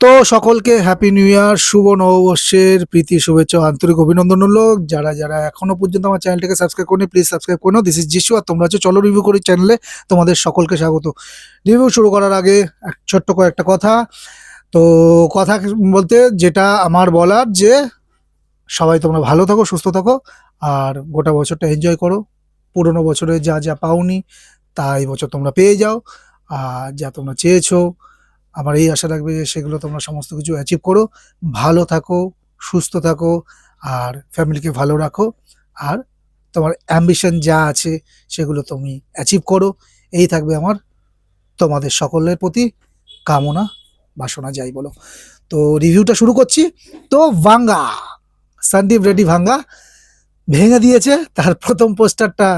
তো সকলকে happy new year শুভ নববর্ষের প্রীতি, শুভেচ্ছা, আন্তরিক অভিনন্দন হলো যারা যারা এখনও পর্যন্ত আমার চ্যানেলটাকে সাবস্ক্রাইব করেনি প্লিজ সাবস্ক্রাইব করে দিস ইজ যিশু আর তোমরা হচ্ছে চলো রিভিউ করি চ্যানেলে তোমাদের সকলকে স্বাগত। রিভিউ শুরু করার আগে এক ছোট্ট কয়েকটা কথা। তো কথা বলতে যেটা আমার বলার যে, সবাই তোমরা ভালো থাকো, সুস্থ থাকো, আর গোটা বছরটা এনজয় করো। পুরোনো বছরে যা যা পাওনি তা এই বছর তোমরা পেয়ে যাও। আর যা তোমরা চেয়েছো আমার এই আশা রাখবে যে সেগুলো তোমরা সমস্ত কিছু অ্যাচিভ করো। ভালো থাকো, সুস্থ থাকো, আর ফ্যামিলিকে ভালো রাখো। আর তোমার অ্যাম্বিশন যা আছে সেগুলো তুমি অ্যাচিভ করো। এই থাকবে আমার তোমাদের সকলের প্রতি কামনা, বাসনা যাই বলো। তো রিভিউটা শুরু করছি। তো ভাঙ্গা, সন্দীপ রেড্ডি ভাঙ্গা ভেঙে দিয়েছে। তার প্রথম পোস্টারটা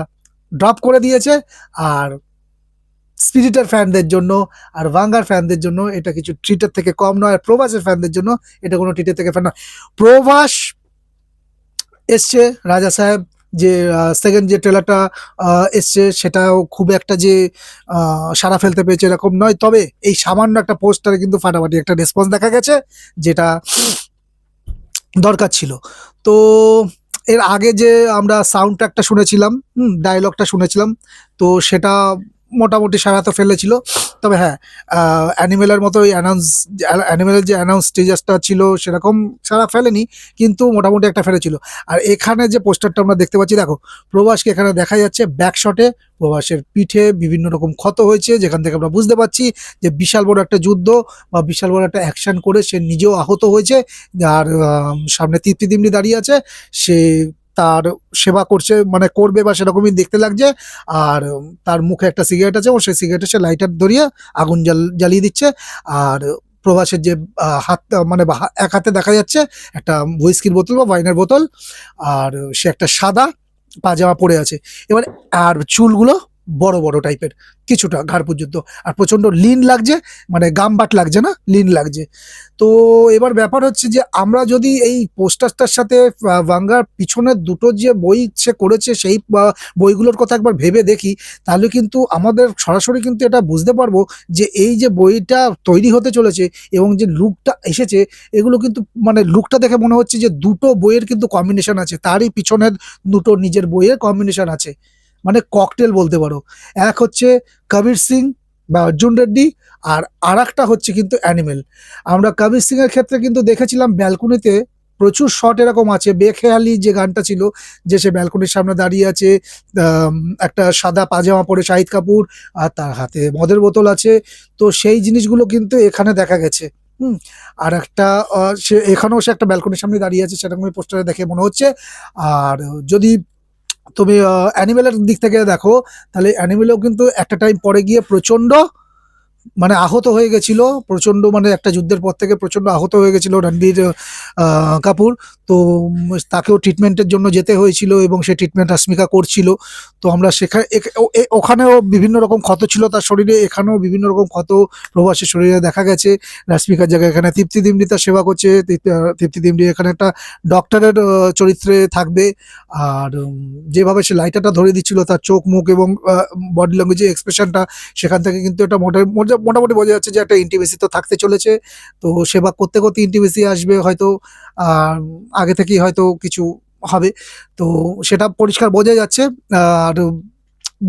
ড্রপ করে দিয়েছে। আর স্পিরিটের ফ্যানদের জন্য আর ভাঙ্গার ফ্যানদের জন্য এটা কিছু ট্রিটের থেকে কম নয়, আর প্রভাসের ফ্যানদের জন্য এটা কোনো ট্রিটের থেকে ফ্যান নয়। প্রভাস এসছে, রাজা সাহেব যে সেকেন্ড যে ট্রেলারটা এসছে, সেটাও খুব একটা যে সারা ফেলতে পেরেছে এরকম নয়। তবে এই সামান্য একটা পোস্টারে কিন্তু ফাটাফাটি একটা রেসপন্স দেখা গেছে, যেটা দরকার ছিল। তো এর আগে যে আমরা সাউন্ড ট্র্যাকটা শুনেছিলাম, হুম ডায়লগটা শুনেছিলাম, তো সেটা মোটামুটি সারা তো ফেলেছিল। তবে হ্যাঁ অ্যানিমেলের মতো ওই অ্যানাউন্স অ্যানিমেলের যে অ্যানাউন্স টিজারটা ছিল সেরকম সারা ফেলেনি, কিন্তু মোটামুটি একটা ফেলেছিল। আর এখানে যে পোস্টারটা আমরা দেখতে পাচ্ছি, দেখো প্রবাসকে এখানে দেখা যাচ্ছে ব্যাক শটে প্রবাসের পিঠে বিভিন্ন রকম ক্ষত হয়েছে, যেখান থেকে আমরা বুঝতে পারছি যে বিশাল বড় একটা যুদ্ধ বা বিশাল বড় একটা অ্যাকশন করে সে নিজেও আহত হয়েছে, আর সামনে তৃপ্তি দিমনি দাঁড়িয়ে আছে, সে তার সেবা করছে মানে করবে বা সেরকমই দেখতে লাগছে। আর তার মুখে একটা সিগারেট আছে ও সেই সিগারেটে সে লাইটার ধরিয়ে আগুন জ্বাল, জ্বালিয়ে দিচ্ছে। আর প্রবাসের যে হাত মানে এক হাতে দেখা যাচ্ছে একটা হুইস্কির বোতল বা ওয়াইনের বোতল। আর সে একটা সাদা পাজামা পরে আছে। এবার, আর চুলগুলো বড় বড় টাইপের কিছুটা ঘাড় পর্যন্ত আর প্রচণ্ড লিন লাগছে মানে গামবাট লাগছে না? লিন লাগছে। তো এবার ব্যাপার হচ্ছে যে, আমরা যদি এই পোস্টারটার সাথে ভাঙ্গার পিছনের দুটো যে বই সে করেছে, সেই বইগুলোর কথা একবার ভেবে দেখি, তাহলে কিন্তু আমাদের সরাসরি কিন্তু এটা বুঝতে পারব যে, এই যে বইটা তৈরি হতে চলেছে এবং যে লুকটা এসেছে, এগুলো কিন্তু মানে লুকটা দেখে মনে হচ্ছে যে, দুটো বইয়ের কিন্তু কম্বিনেশন আছে। তারই পিছনের দুটো নিজের বইয়ের কম্বিনেশন আছে। মানে ককটেল বলতে পারো। এক হচ্ছে কবির সিং বা অর্জুন রেড্ডি আর আর হচ্ছে কিন্তু অ্যানিমেল আমরা কবির সিং এর ক্ষেত্রে কিন্তু দেখেছিলাম ব্যালকনিতে প্রচুর শট এরকম আছে। বেখেয়ালি যে গানটা ছিল, যে সে ব্যালকনির সামনে দাঁড়িয়ে আছে একটা সাদা পাজামা পরে শাহিদ কাপুর আর তার হাতে মদের বোতল আছে। তো সেই জিনিসগুলো কিন্তু এখানে দেখা গেছে। হুম, আর একটা সে এখানেও সে একটা ব্যালকনির সামনে দাঁড়িয়ে আছে সেরকম পোস্টারে দেখে মনে হচ্ছে। আর যদি তুমি অ্যানিমেলের দিক থেকে দেখো তাহলে অ্যানিমেলও কিন্তু একটা টাইম পরে গিয়ে প্রচণ্ড মানে আহত হয়ে গেছিল প্রচণ্ড মানে একটা যুদ্ধের পর থেকে প্রচণ্ড আহত হয়ে গেছিল রণবীর কাপুর। তো তাকেও ট্রিটমেন্টের জন্য যেতে হয়েছিল এবং সে ট্রিটমেন্ট রাশ্মিকা করছিল। তো আমরা সেখানে ওখানেও বিভিন্ন রকম ক্ষত ছিল তার শরীরে, এখানেও বিভিন্ন রকম ক্ষত প্রবাসের শরীরে দেখা গেছে। রাশ্মিকার জায়গায় এখানে তৃপ্তি দিমডি তার সেবা করছে, তৃপ্তি- দিমডি এখানে একটা ডক্টরের চরিত্রে থাকবে। আর যেভাবে সে লাইটারটা ধরে দিচ্ছিল তার চোখ, মুখ এবং বডি ল্যাঙ্গুয়েজের এক্সপ্রেশনটা সেখান থেকে কিন্তু এটা মোটা- মোটা- মোটামুটি বোঝা যাচ্ছে যে একটা ইন্টিমেসি তো থাকতে চলেছে। তো সেবা করতে করতে ইন্টিমেসি আসবে হয়তো আগে থেকেই হয়তো কিছু হবে। তো সেটা পরিষ্কার বোঝা যাচ্ছে। আর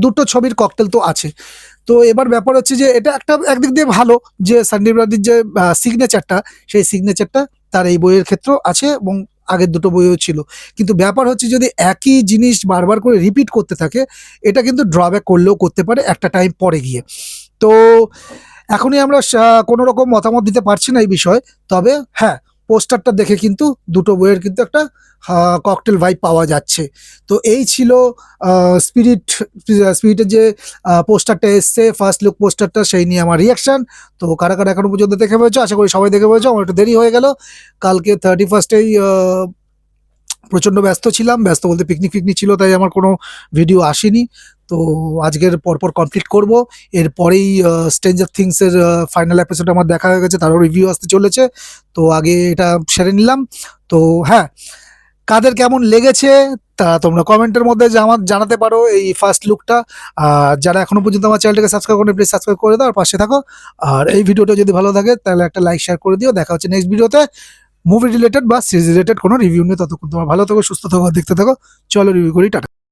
দুটো ছবির ককটেল তো আছে। তো এবার ব্যাপার হচ্ছে যে এটা একটা একদিক দিয়ে ভালো যে সন্দীপ রাদির যে সিগনেচারটা সেই সিগনেচারটা তার এই বইয়ের ক্ষেত্রেও আছে এবং আগের দুটো বইও ছিল। কিন্তু ব্যাপার হচ্ছে যদি একই জিনিস বারবার করে রিপিট করতে থাকে, এটা কিন্তু ড্রব্যাক করলেও করতে পারে একটা টাইম পরে গিয়ে। তো এখনই আমরা কোনো রকম মতামত দিতে পারছি না এই বিষয়ে। তবে হ্যাঁ পোস্টারটা দেখে কিন্তু দুটো বইয়ের কিন্তু একটা ককটেল ভাইব পাওয়া যাচ্ছে। তো এই ছিল স্পিরিট স্পিরিটের যে পোস্টারটা এসছে ফার্স্ট লুক পোস্টারটা, সেই নিয়ে আমার রিয়াকশন তো কারা কারা এখনও পর্যন্ত দেখে পেয়েছ আশা করি সবাই দেখে পেয়েছ আমার একটু দেরি হয়ে গেল। কালকে থার্টি ফার্স্টেই প্রচণ্ড ব্যস্ত ছিলাম, ব্যস্ত বলতে পিকনিক ফিকনিক ছিল, তাই আমার কোনো ভিডিও আসেনি। তো আজকের পরপর কমপ্লিট করব। এরপরেই স্ট্রেঞ্জার থিংসের ফাইনাল এপিসোড আমার দেখা হয়ে গেছে, তারও রিভিউ আসতে চলেছে। তো আগে এটা সেরে নিলাম। তো হ্যাঁ কাদের কেমন লেগেছে তা তোমরা কমেন্টের মধ্যে আমার জানাতে পারো এই ফার্স্ট লুকটা আর যারা এখনও পর্যন্ত আমার চ্যানেলটাকে সাবস্ক্রাইব করেন প্লিজ সাবস্ক্রাইব করে দাও আর পাশে থাকো। আর এই ভিডিওটা যদি ভালো থাকে, তাহলে একটা লাইক শেয়ার করে দিও। দেখা হচ্ছে নেক্সট ভিডিওতে মুভি রিলেটেড বা সিরিজ রিলেটেড কোনো রিভিউ নিয়ে ততক্ষণ তোমার ভালো থাকো, সুস্থ থাকো, দেখতে থাকো। চলো রিভিউ করি, টাটা।